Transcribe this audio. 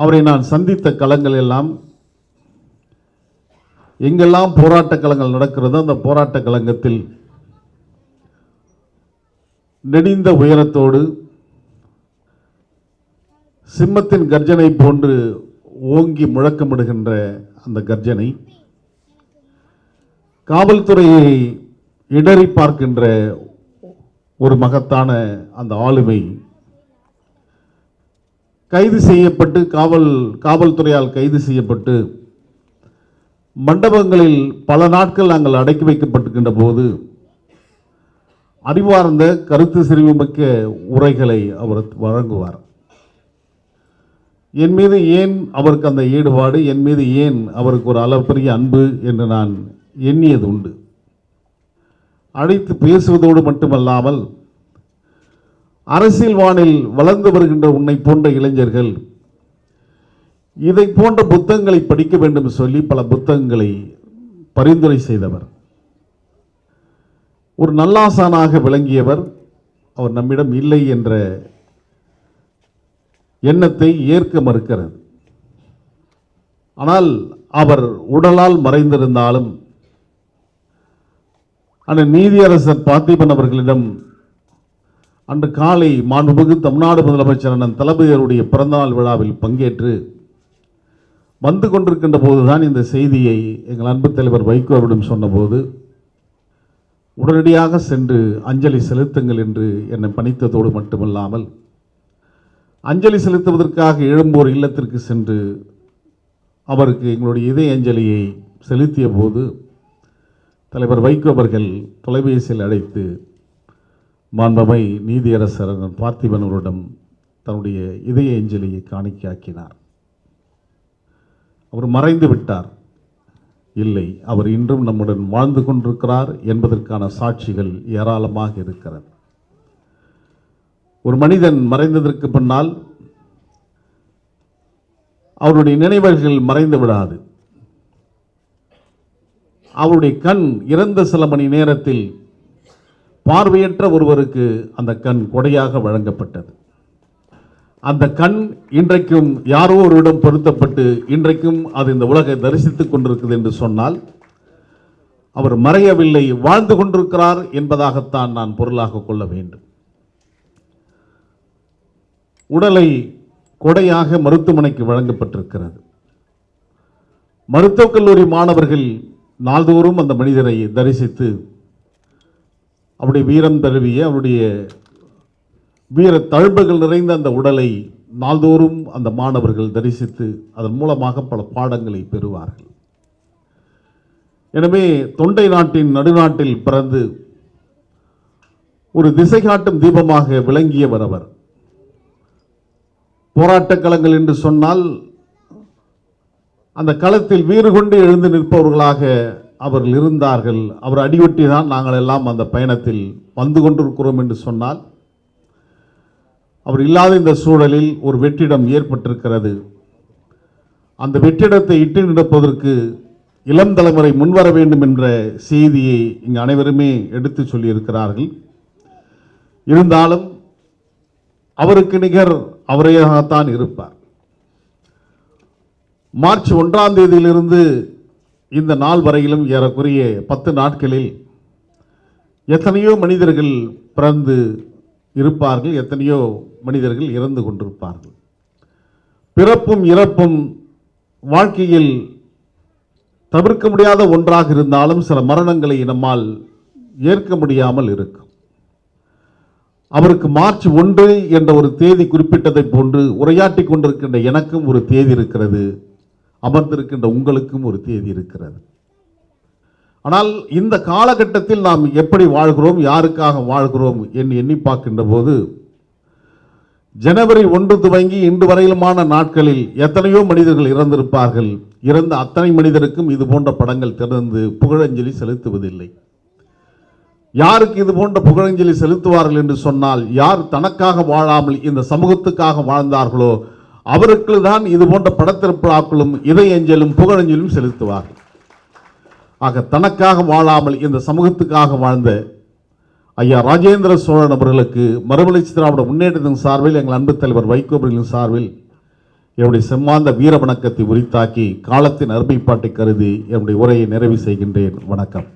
அவரை நான் சந்தித்த களங்கள் எல்லாம் எங்கெல்லாம் போராட்ட களங்கள் நடக்கிறதோ அந்த போராட்ட களங்கத்தில் நெடிந்த உயரத்தோடு சிம்மத்தின் கர்ஜனை போன்று ஓங்கி முழக்கமிடுகின்ற அந்த கர்ஜனை காவல்துறையை இடறி பார்க்கின்ற ஒரு மகத்தான அந்த ஆளுமை கைது செய்யப்பட்டு காவல் காவல்துறையால் கைது செய்யப்பட்டு மண்டபங்களில் பல நாட்கள் நாங்கள் அடக்கி வைக்கப்பட்டிருக்கின்ற போது அறிவார்ந்த கருத்து செறிவுமிக்க உரைகளை அவர் வழங்குவார். என் மீது ஏன் அவருக்கு அந்த ஈடுபாடு? என் மீது ஏன் அவருக்கு ஒரு அளப்பரிய அன்பு என்று நான் எண்ணியது உண்டு. அழைத்து பேசுவதோடு மட்டுமல்லாமல் அரசியல் வானில் வளர்ந்து வருகின்ற உன்னை போன்ற இளைஞர்கள் இதை போன்ற புத்தகங்களை படிக்க வேண்டும் சொல்லி பல புத்தகங்களை பரிந்துரை செய்தவர். ஒரு நல்லாசானாக விளங்கியவர். அவர் நம்மிடம் இல்லை என்ற எண்ணத்தை ஏற்க மறுக்கிறது ஆனால் அவர் உடலால் மறைந்திருந்தாலும் அந்த நீதியரசர் பார்த்திபன் அவர்களிடம் அன்று காலை மாண்புமிகு தமிழ்நாடு முதலமைச்சர் அண்ணன் தளபதியருடைய பிறந்தநாள் விழாவில் பங்கேற்று வந்து கொண்டிருக்கின்ற போதுதான் இந்த செய்தியை எங்கள் அன்பு தலைவர் வைகோ அவரிடம் சொன்னபோது உடனடியாக சென்று அஞ்சலி செலுத்துங்கள் என்று என்னை பணித்ததோடு மட்டுமல்லாமல் அஞ்சலி செலுத்துவதற்காக எழும்போர் இல்லத்திற்கு சென்று அவருக்கு எங்களுடைய இதய அஞ்சலியை செலுத்திய போது தலைவர் வைகோ அவர்கள் தொலைபேசியில் அழைத்து மாண்பமை நீதியரசர் பார்த்திபனவரிடம் பார்த்திபன் அவரிடம் தன்னுடைய இதய அஞ்சலியை காணிக்கையாக்கினார். அவர் மறைந்து விட்டார். இல்லை அவர் இன்றும் நம்முடன் வாழ்ந்து கொண்டிருக்கிறார் என்பதற்கான சாட்சிகள் ஏராளமாக இருக்கிறது. ஒரு மனிதன் மறைந்ததற்கு பின்னால் அவருடைய நினைவர்கள் மறைந்து விடாது. அவருடைய கண் இறந்த சில மணி நேரத்தில் பார்வையற்ற ஒருவருக்கு அந்த கண் கொடையாக வழங்கப்பட்டது. அந்த கண் இன்றைக்கும் யாரோ ஒருவிடம் பொருத்தப்பட்டு இன்றைக்கும் அது இந்த உலகை தரிசித்துக் கொண்டிருக்குது என்று சொன்னால் அவர் மறையவில்லை வாழ்ந்து கொண்டிருக்கிறார் என்பதாகத்தான் நான் பொருளாக கொள்ள வேண்டும். உடலை கொடையாக மருத்துவமனைக்கு வழங்கப்பட்டிருக்கிறது. மருத்துவக் கல்லூரி மாணவர்கள் நாள்தோறும் அந்த மனிதரை தரிசித்து அவருடைய வீரம் தழுவிய அவருடைய வீர தழும்புகள் நிறைந்த அந்த உடலை நாள்தோறும் அந்த மாணவர்கள் தரிசித்து அதன் மூலமாக பல பாடங்களை பெறுவார்கள். எனவே தொண்டை நாட்டின் நடுநாட்டில் பிறந்து ஒரு திசை காட்டும் தீபமாக விளங்கியவர் அவர். போராட்டக் களங்கள் என்று சொன்னால் அந்த களத்தில் வீறு கொண்டு எழுந்து நிற்பவர்களாக அவர்கள் இருந்தார்கள். அவர் அடியொட்டி தான் நாங்கள் எல்லாம் அந்த பயணத்தில் வந்து கொண்டிருக்கிறோம் என்று சொன்னால் அவர் இல்லாத இந்த சூழலில் ஒரு வெற்றிடம் ஏற்பட்டிருக்கிறது. அந்த வெற்றிடத்தை இட்டு நிற்பதற்கு இளம் தலைமுறை முன்வர வேண்டும் என்ற செய்தியை இங்கு அனைவருமே எடுத்து சொல்லியிருக்கிறார்கள். இருந்தாலும் அவருக்கு நிகர் அவரையாகத்தான் இருப்பார். மார்ச் ஒன்றாம் தேதியிலிருந்து இந்த நாள் வரையிலும் ஏறக்குறைய பத்து நாட்களில் எத்தனையோ மனிதர்கள் பிறந்து இருப்பார்கள் எத்தனையோ மனிதர்கள் இறந்து கொண்டிருப்பார்கள். பிறப்பும் இறப்பும் வாழ்க்கையில் தவிர்க்க முடியாத ஒன்றாக இருந்தாலும் சில மரணங்களை நம்மால் ஏற்க முடியாமல் இருக்கும். அவருக்கு மார்ச் ஒன்று என்ற ஒரு தேதி குறிப்பிட்டதை போன்று உரையாற்றி கொண்டிருக்கின்ற எனக்கும் ஒரு தேதி இருக்கிறது. அமர்ந்திருக்கின்ற உங்களுக்கும் ஒரு தேதி இருக்கிறது. ஆனால் இந்த காலகட்டத்தில் நாம் எப்படி வாழ்கிறோம் யாருக்காக வாழ்கிறோம் என்று எண்ணி பார்க்கின்ற போது ஜனவரி ஒன்று துவங்கி இன்று வரையிலுமான நாட்களில் எத்தனையோ மனிதர்கள் இறந்திருப்பார்கள். இறந்த அத்தனை மனிதருக்கும் இது போன்ற படங்கள் திறந்து புகழஞ்சலி செலுத்துவதில்லை. யாருக்கு இது போன்ற புகழஞ்சலி செலுத்துவார்கள் என்று சொன்னால் யார் தனக்காக வாழாமல் இந்த சமூகத்துக்காக வாழ்ந்தார்களோ அவருக்கு தான் இது போன்ற படத்திருப்பாக்களும் இதயஞ்சலும் புகழஞ்சலும் செலுத்துவார்கள் ஆக தனக்காக வாழாமல் இந்த சமூகத்துக்காக வாழ்ந்த ஐயா ராஜேந்திர சோழன் அவர்களுக்கு மறுமலர்ச்சி திராவிட முன்னேற்றத்தின் சார்பில் எங்கள் அன்பு தலைவர் வைகோ அவர்களின் சார்பில் என்னுடைய செம்மாந்த வீர வணக்கத்தை உரித்தாக்கி காலத்தின் அருமைப்பாட்டை கருதி என்னுடைய உரையை நிறைவு செய்கின்றேன். வணக்கம்.